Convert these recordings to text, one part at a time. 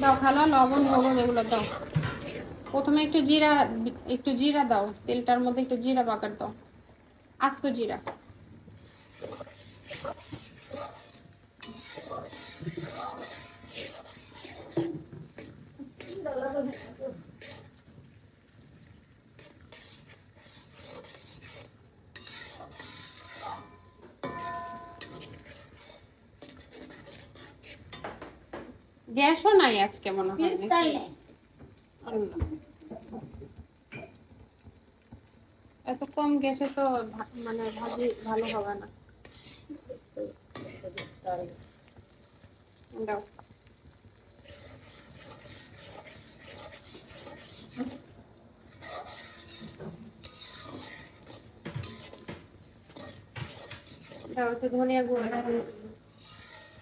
দাও, ভালো, লবণ, হলুদ এগুলো দাও। প্রথমে একটু জিরা একটু জিরা দাও, তেলটার মধ্যে একটু জিরা বাগার দাও। আস্ত জিরা। গ্যাসও নাই আজকে মনে হয়। এত কম গ্যাসে তো মানে ভাজি ভালো হবে না দাও দাও একটু ধনিয়া গুঁড়ো।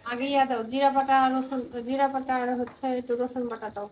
আগে ইয়া দাও জিরা বাটা রসুন জিরা বাটা আর হচ্ছে একটু রসুন বাটা দাও।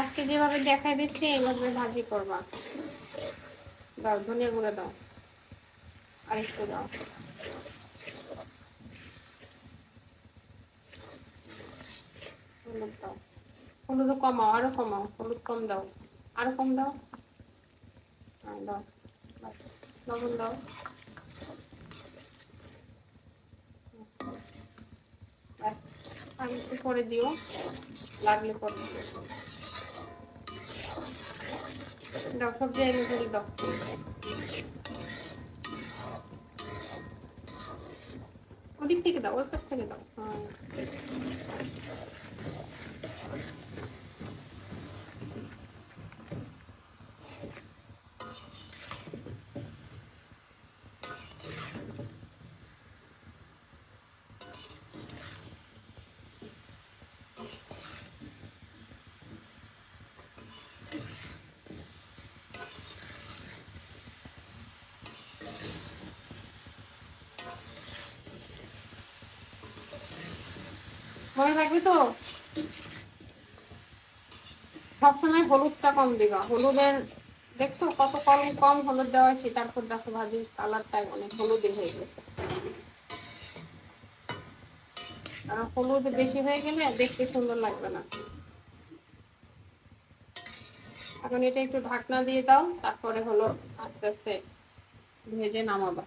আজকে যেভাবে দেখাই দিচ্ছি এইভাবে ভাজি করবা। দাও ধনিয়া গুঁড়ো দাও। আর একটু দাও। হলুদ দাও। হলুদ কমাও, আরও কমাও, হলুদ কম দাও। আরও কম দাও। হ্যাঁ দাও। লবণ দাও। আর একটু পরে দিও, লাগলে পরে দিও। এনে দিলে দাও। ওদিক থেকে দাও ওই পাশ থেকে দাও হ্যাঁ মনে থাকবে তো? সবসময় হলুদটা কম দিবা। হলুদের, দেখছ কত কম কম হলুদ দেওয়া হয়েছে, তারপর দেখো ভাজির কালারটা অনেক হলুদই হয়ে গেছে। কারণ হলুদ বেশি হয়ে গেলে দেখতে সুন্দর লাগবে না। এখন এটা একটু ঢাকনা দিয়ে দাও, তারপরে হলো আস্তে আস্তে ভেজে নামাবা।